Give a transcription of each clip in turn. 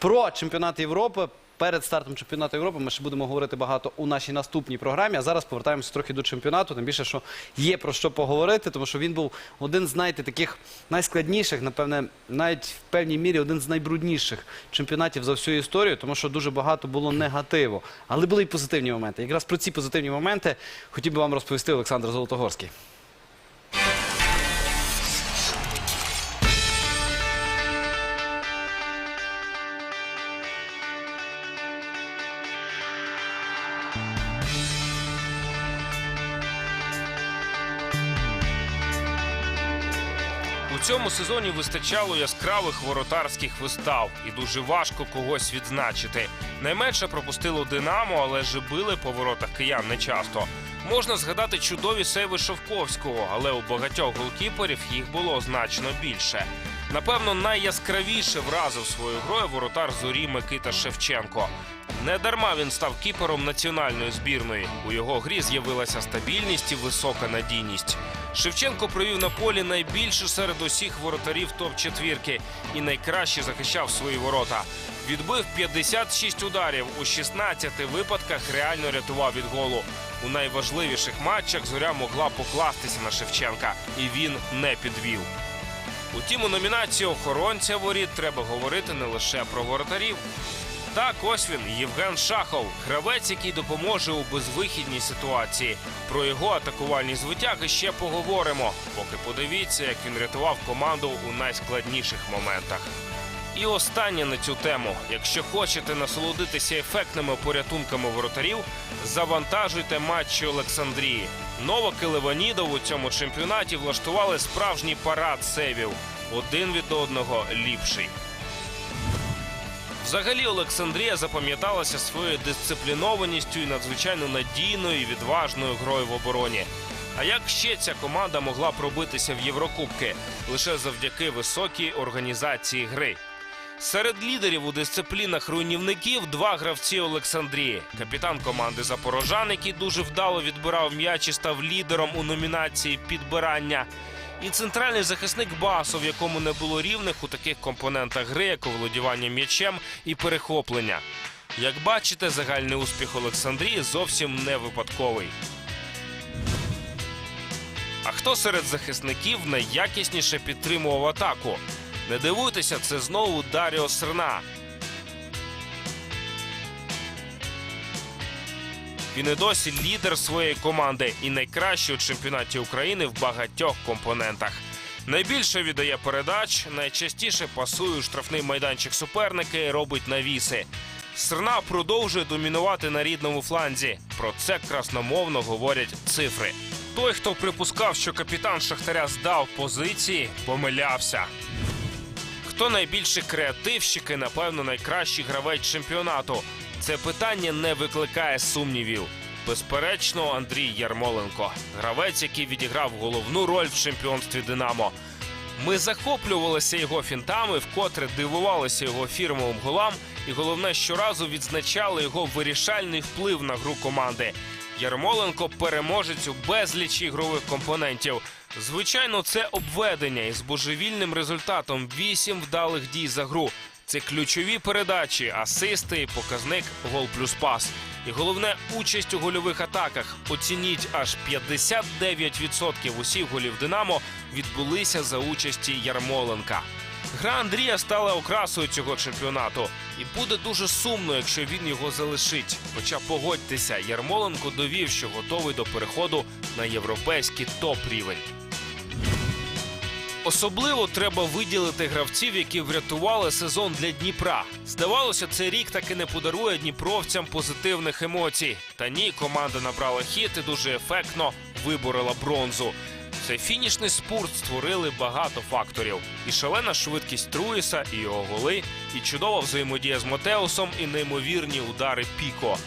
Про чемпіонат Європи. Перед стартом чемпіонату Європи ми ще будемо говорити багато у нашій наступній програмі. А зараз повертаємося трохи до чемпіонату. Тим більше, що є про що поговорити, тому що він був один з знаєте, таких найскладніших, напевне, навіть в певній мірі один з найбрудніших чемпіонатів за всю історію, тому що дуже багато було негативу. Але були і позитивні моменти. Якраз про ці позитивні моменти хотів би вам розповісти Олександр Золотогорський. Цьому сезоні вистачало яскравих воротарських вистав, і дуже важко когось відзначити. Найменше пропустило Динамо, але ж били по воротах киян не часто. Можна згадати чудові сейви Шовковського, але у багатьох голкіперів їх було значно більше. Напевно, найяскравіше вразив своєю грою воротар зорі Микита Шевченко. Недарма він став кіпером національної збірної. У його грі з'явилася стабільність і висока надійність. Шевченко провів на полі найбільше серед усіх воротарів топ-четвірки і найкраще захищав свої ворота. Відбив 56 ударів у 16 випадках. Реально рятував від голу. У найважливіших матчах зоря могла покластися на Шевченка, і він не підвів. Утім, у номінації охоронця воріт треба говорити не лише про воротарів. Так, ось він, Євген Шахов, гравець, який допоможе у безвихідній ситуації. Про його атакувальні звитяги ще поговоримо. Поки подивіться, як він рятував команду у найскладніших моментах. І останнє на цю тему. Якщо хочете насолодитися ефектними порятунками воротарів, завантажуйте матчі Олександрії. Новак і Леванідов у цьому чемпіонаті влаштували справжній парад сейвів. Один від одного ліпший. Взагалі Олександрія запам'яталася своєю дисциплінованістю і надзвичайно надійною і відважною грою в обороні. А як ще ця команда могла пробитися в Єврокубки лише завдяки високій організації гри? Серед лідерів у дисциплінах руйнівників два гравці Олександрії. Капітан команди Запорожан, який дуже вдало відбирав м'яч і став лідером у номінації підбирання. І центральний захисник Басов, якому не було рівних у таких компонентах гри, як оволодівання м'ячем і перехоплення. Як бачите, загальний успіх Олександрії зовсім не випадковий. А хто серед захисників найякісніше підтримував атаку? Не дивуйтеся, це знову Даріо Срна. Він і досі лідер своєї команди і найкращий у чемпіонаті України в багатьох компонентах. Найбільше віддає передач, найчастіше пасує у штрафний майданчик суперника і робить навіси. Срна продовжує домінувати на рідному фланзі. Про це красномовно говорять цифри. Той, хто припускав, що капітан Шахтаря здав позиції, помилявся. Хто найбільший креативщик і, напевно, найкращий гравець чемпіонату? Це питання не викликає сумнівів. Безперечно, Андрій Ярмоленко, гравець, який відіграв головну роль в чемпіонстві Динамо. Ми захоплювалися його фінтами, вкотре дивувалися його фірмовим голам, і головне, щоразу відзначали його вирішальний вплив на гру команди. Ярмоленко переможець у безлічі ігрових компонентів. Звичайно, це обведення із божевільним результатом вісім вдалих дій за гру. Це ключові передачі, асисти, показник гол плюс пас. І головне участь у гольових атаках. Оцініть аж 59% усіх голів Динамо відбулися за участі Ярмоленка. Гра Андрія стала окрасою цього чемпіонату, і буде дуже сумно, якщо він його залишить. Хоча погодьтеся, Ярмоленко довів, що готовий до переходу на європейський топ-рівень. Особливо треба виділити гравців, які врятували сезон для Дніпра. Здавалося, цей рік таки не подарує дніпровцям позитивних емоцій. Та ні, команда набрала хід і дуже ефектно виборола бронзу. Цей фінішний спорт створили багато факторів: і шалена швидкість Труїса, і його голи, і чудова взаємодія з Матеусом, і неймовірні удари Піко.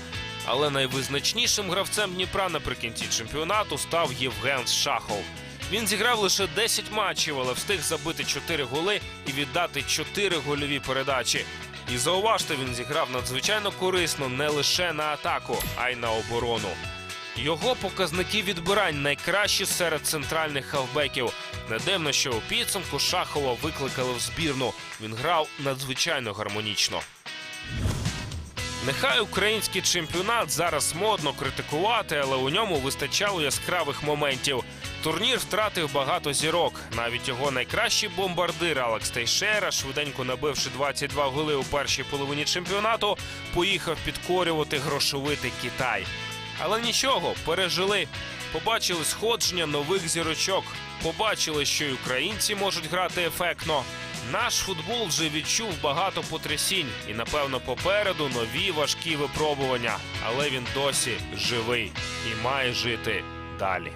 Але найвизначнішим гравцем Дніпра наприкінці чемпіонату став Євген Шахов. Він зіграв лише 10 матчів, але встиг забити 4 голи і віддати 4 гольові передачі. І зауважте, він зіграв надзвичайно корисно не лише на атаку, а й на оборону. Його показники відбирань найкращі серед центральних хавбеків. Не дивно, що у підсумку Шахова викликали в збірну. Він грав надзвичайно гармонічно. Нехай український чемпіонат зараз модно критикувати, але у ньому вистачало яскравих моментів. Турнір втратив багато зірок. Навіть його найкращий бомбардир Алекс Тейшера, швиденько набивши 22 голи у першій половині чемпіонату, поїхав підкорювати грошовитий Китай. Але нічого, пережили. Побачили сходження нових зірочок. Побачили, що й українці можуть грати ефектно. Наш футбол вже відчув багато потрясінь, і напевно попереду нові важкі випробування. Але він досі живий і має жити далі.